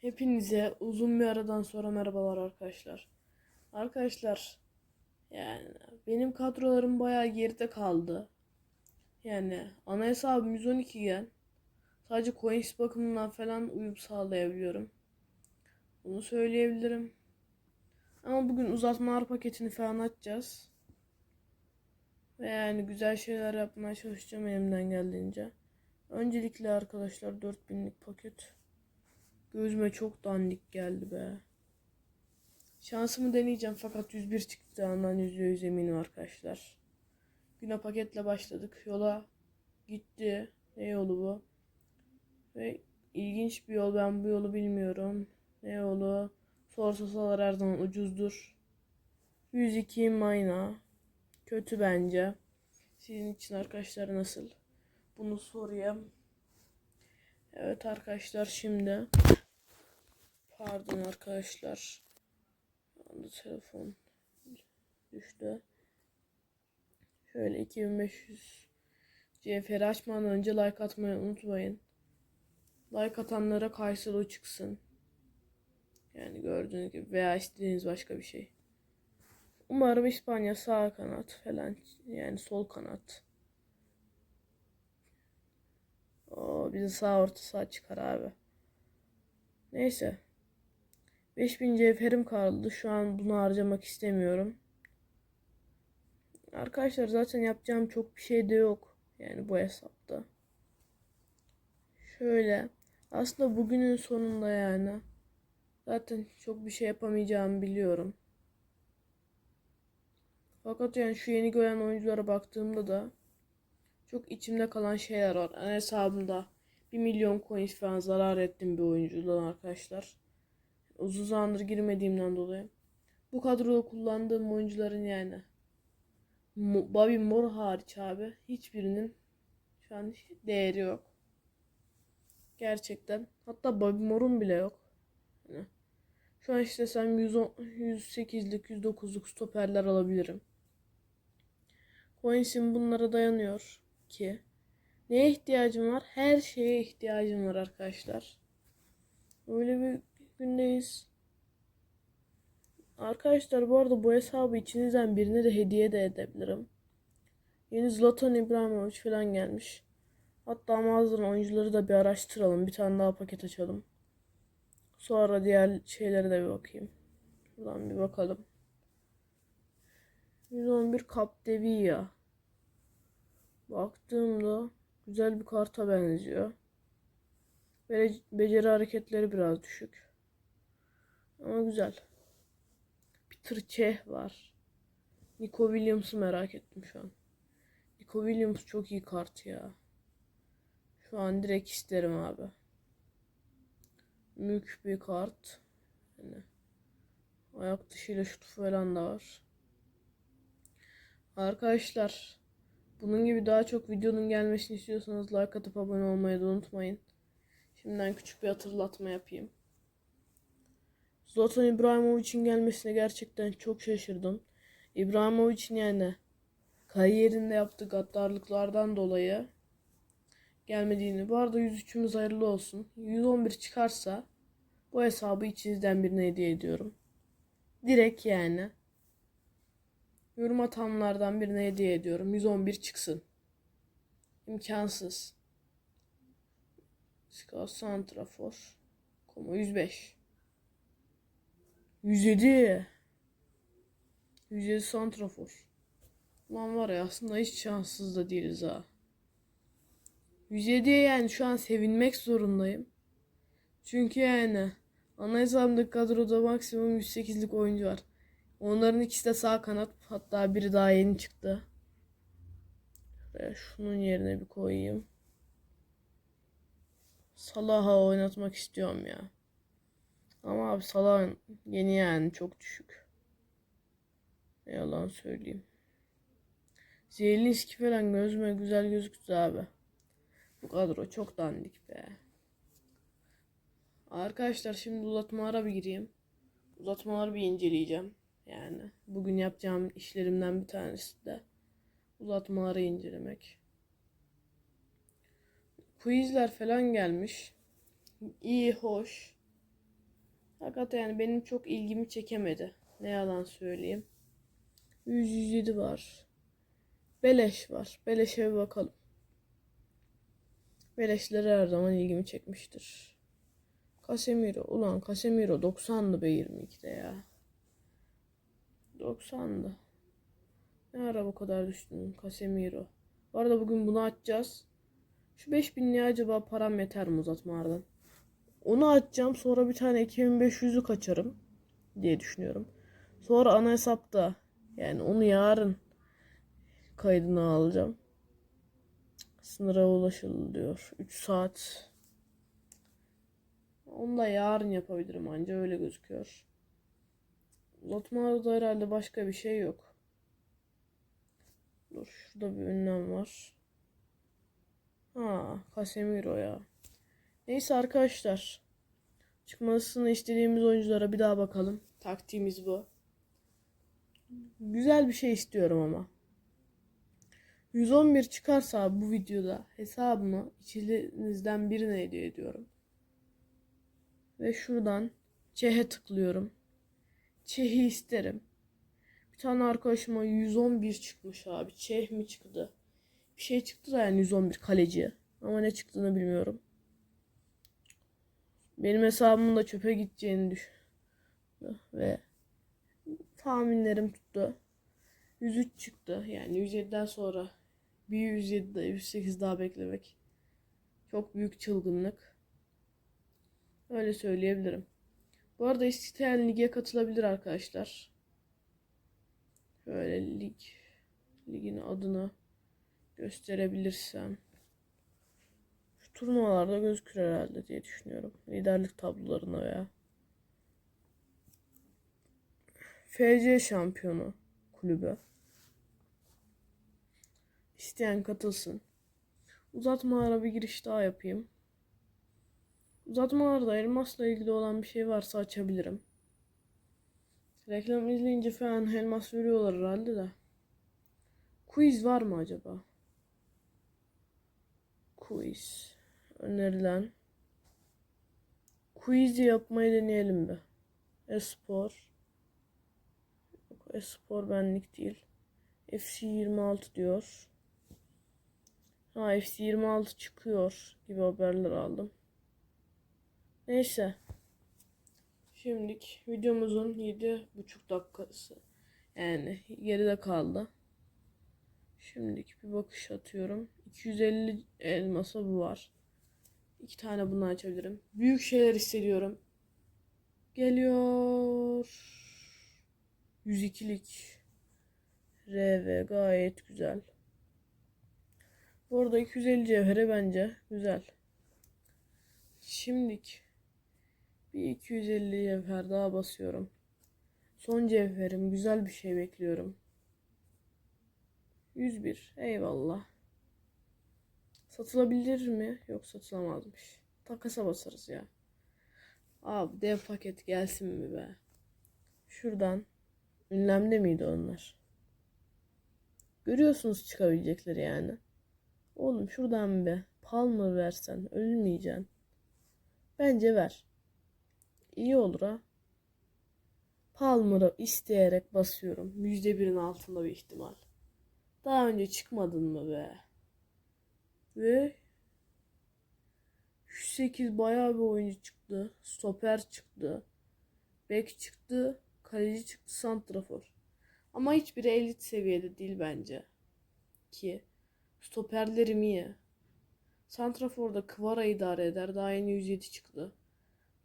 Hepinize uzun bir aradan sonra merhabalar arkadaşlar. Arkadaşlar yani benim kadrolarım bayağı geride kaldı. Yani ana hesabım 112 gen. Sadece coins bakımından falan uyum sağlayabiliyorum. Bunu söyleyebilirim. Ama bugün uzatmalar paketini falan açacağız. Ve yani güzel şeyler yapmaya çalışacağım elimden geldiğince. Öncelikle arkadaşlar 4000'lik paket. Gözüme çok dandik geldi be. Şansımı deneyeceğim fakat 101 çıktığından %100 eminim arkadaşlar. Güne paketle başladık. Yola gitti. Ne yolu bu? Ve ilginç bir yol. Ben bu yolu bilmiyorum. Ne yolu? Sorsasalar her zaman ucuzdur. 102 mayna. Kötü bence. Sizin için arkadaşlar nasıl? Bunu sorayım. Evet arkadaşlar şimdi pardon arkadaşlar anda telefon düştü. Şöyle 2500 CFR açmadan önce like atmayı unutmayın. Like atanlara Kayseri çıksın. Yani gördüğünüz gibi veya istediğiniz başka bir şey. Umarım İspanya sağ kanat falan yani sol kanat. O bize sağ orta sağ çıkar abi. Neyse. 5000 cevherim kaldı. Şu an bunu harcamak istemiyorum. Arkadaşlar zaten yapacağım çok bir şey de yok. Yani bu hesapta. Şöyle. Aslında bugünün sonunda yani. Zaten çok bir şey yapamayacağımı biliyorum. Fakat yani şu yeni gelen oyunculara baktığımda da çok içimde kalan şeyler var. Ana hesabımda 1 milyon coins falan zarar ettim bir oyuncudan arkadaşlar. Uzun zamandır girmediğimden dolayı. Bu kadroda kullandığım oyuncuların yani Bobby Moore hariç abi hiçbirinin şu an değeri yok. Gerçekten. Hatta Bobby Moore'un bile yok. Yani şu an istesem 110, 108'lik 109'luk stoperler alabilirim. Coins'im bunlara dayanıyor ki. Neye ihtiyacım var? Her şeye ihtiyacım var arkadaşlar. Öyle bir gündeyiz. Arkadaşlar bu arada bu hesabı içinizden birine de hediye de edebilirim. Yeni Zlatan İbrahimovic falan gelmiş. Hatta mağazadan oyuncuları da bir araştıralım. Bir tane daha paket açalım. Sonra diğer şeylere de bir bakayım. Şuradan bir bakalım. 111 Capdevia. Baktığımda güzel bir karta benziyor. Be beceri hareketleri biraz düşük. Ama güzel. Peter Cech var. Nico Williams'ı merak ettim şu an. Nico Williams çok iyi kart ya. Şu an direkt isterim abi. Mülk bir kart. Yani ayak dışıyla şut falan da var. Arkadaşlar bunun gibi daha çok videonun gelmesini istiyorsanız like atıp abone olmayı da unutmayın. Şimdiden küçük bir hatırlatma yapayım. Zlatan İbrahimovic'in gelmesine gerçekten çok şaşırdım. İbrahimovic'in yani kariyerinde yaptığı gaddarlıklardan dolayı gelmediğini. Bu arada 103'ümüz hayırlı olsun. 111 çıkarsa bu hesabı içinizden birine hediye ediyorum. Direkt yani. Yorum atanlardan birine hediye ediyorum. 111 çıksın. İmkansız. Scout Santrafor. Koma 105. 107. 107 Santrafor. Lan var ya aslında hiç şanssız da değiliz ha. 107'ye yani şu an sevinmek zorundayım. Çünkü yani ana hesabımdaki kadroda maksimum 108'lik oyuncu var. Onların ikisi de sağ kanat. Hatta biri daha yeni çıktı. Şuraya şunun yerine bir koyayım. Salah'a oynatmak istiyorum ya. Ama abi Salah'ın yeni yani çok düşük. Ne yalan söyleyeyim. Zielinski falan gözüme güzel gözüktü abi. Bu kadro çok dandik be. Arkadaşlar şimdi uzatmalara bir gireyim. Uzatmaları bir inceleyeceğim. Yani bugün yapacağım işlerimden bir tanesi de uzatmaları incelemek. Quizler falan gelmiş. İyi, hoş. Fakat yani benim çok ilgimi çekemedi. Ne yalan söyleyeyim. 107 var. Beleş var. Beleşe bir bakalım. Beleşleri her zaman ilgimi çekmiştir. Casemiro. Ulan Casemiro 90'dı be 22'de ya. 90'dı. Ne ara bu kadar düştün Casemiro. Bu arada bugün bunu açacağız. Şu 5000'liğe acaba param yeter mi uzatmalardan? Onu açacağım. Sonra bir tane 2500'ü kaçarım diye düşünüyorum. Sonra ana hesapta yani onu yarın kaydını alacağım. Sınıra ulaşıldı diyor. 3 saat. Onu da yarın yapabilirim anca öyle gözüküyor. Uzatmalarda herhalde başka bir şey yok. Dur şurada bir ünlem var. Ha Casemiro ya. Neyse arkadaşlar. Çıkmasını istediğimiz oyunculara bir daha bakalım. Taktiğimiz bu. Güzel bir şey istiyorum ama. 111 çıkarsa bu videoda hesabımı içinizden birine hediye ediyorum. Ve şuradan Çeh'e tıklıyorum. Çeh'i isterim. Bir tane arkadaşıma 111 çıkmış abi. Çeh mi çıktı? Bir şey çıktı da yani 111 kaleci. Ama ne çıktığını bilmiyorum. Benim hesabımın da çöpe gideceğini düşün. Ve tahminlerim tuttu. 103 çıktı. Yani 107'den sonra bir 107 108 daha beklemek. Çok büyük çılgınlık. Öyle söyleyebilirim. Bu arada isteyen lige katılabilir arkadaşlar. Şöyle lig ligin adını gösterebilirsem. Turnuvalarda gözükür herhalde diye düşünüyorum. Liderlik tablolarına veya. FC şampiyonu kulübü. İsteyen katılsın. Uzatmalara bir giriş daha yapayım. Uzatmalarda elmasla ilgili olan bir şey varsa açabilirim. Reklam izleyince falan elmas veriyorlar herhalde de. Quiz var mı acaba? Quiz. Önerilen. Quiz yapmayı deneyelim be. Espor. Espor benlik değil. FC 26 diyor. Ha FC 26 çıkıyor gibi haberler aldım. Neyse. Şimdilik videomuzun 7,5 dakikası. Yani geride kaldı. Şimdilik bir bakış atıyorum. 250 elmasa bu var. İki tane bunu açabilirim. Büyük şeyler hissediyorum. Geliyor. 102'lik. RV gayet güzel. Bu arada 250 cevhere bence güzel. Şimdilik bir 250 cevher daha basıyorum. Son cevherim güzel bir şey bekliyorum. 101 eyvallah. Satılabilir mi? Yok satılamazmış. Takasa basarız ya. Abi dev paket gelsin mi be? Şuradan. Ünlemde miydi onlar? Görüyorsunuz çıkabilecekleri yani. Oğlum şuradan be. Palmer versen ölmeyeceksin. Bence ver. İyi olur ha. Palmer'ı isteyerek basıyorum. %1'in altında bir ihtimal. Daha önce çıkmadın mı be? Ve 108 bayağı bir oyuncu çıktı. Stoper çıktı. Bek çıktı. Kaleci çıktı. Santrafor. Ama hiçbiri elit seviyede değil bence. Ki stoperlerim iyi. Santrafor'da Kvara idare eder. Daha yeni 107 çıktı.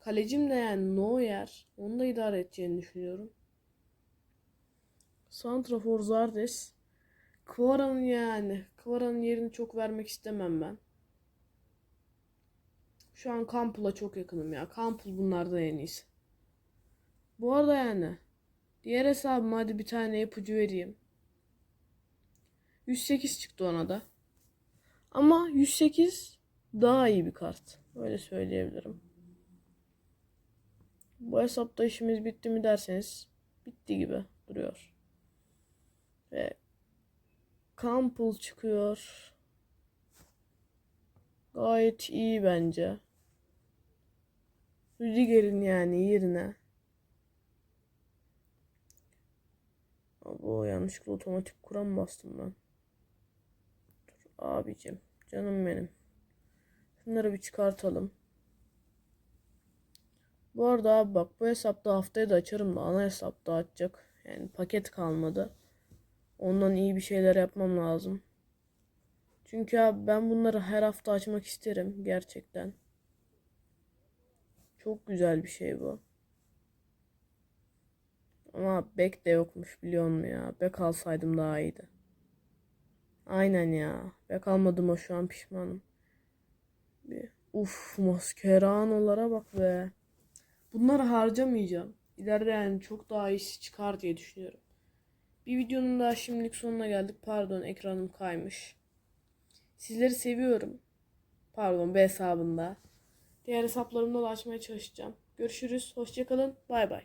Kalecim de yani Neuer. Onu da idare edeceğini düşünüyorum. Santrafor Zardes. Kvara'nın yani. Kvara'nın yerini çok vermek istemem ben. Şu an Campbell'a çok yakınım ya. Campbell bunlardan en iyisi. Bu arada yani. Diğer hesabıma hadi bir tane ipucu vereyim. 108 çıktı ona da. Ama 108 daha iyi bir kart. Öyle söyleyebilirim. Bu hesapta işimiz bitti mi derseniz bitti gibi duruyor. Ve Campbell çıkıyor. Gayet iyi bence. Rüdiger'in yani yerine. Abo yanlışlıkla otomatik kuram bastım ben. Dur abicim. Canım benim. Şunları bir çıkartalım. Bu arada abi bak bu hesapta haftaya da açarım da ana hesapta açacak. Yani paket kalmadı. Ondan iyi bir şeyler yapmam lazım. Çünkü abi ben bunları her hafta açmak isterim gerçekten. Çok güzel bir şey bu. Ama bek de yokmuş biliyor musun ya? Bek alsaydım daha iyiydi. Aynen ya. Bek almadım o şu an pişmanım. Bir, uf maskeranolara bak be. Bunları harcamayacağım. İleride yani çok daha iyisi çıkar diye düşünüyorum. Bir videonun daha şimdilik sonuna geldik. Pardon ekranım kaymış. Sizleri seviyorum. Pardon B hesabında. Diğer hesaplarımda da açmaya çalışacağım. Görüşürüz. Hoşçakalın. Bay bay.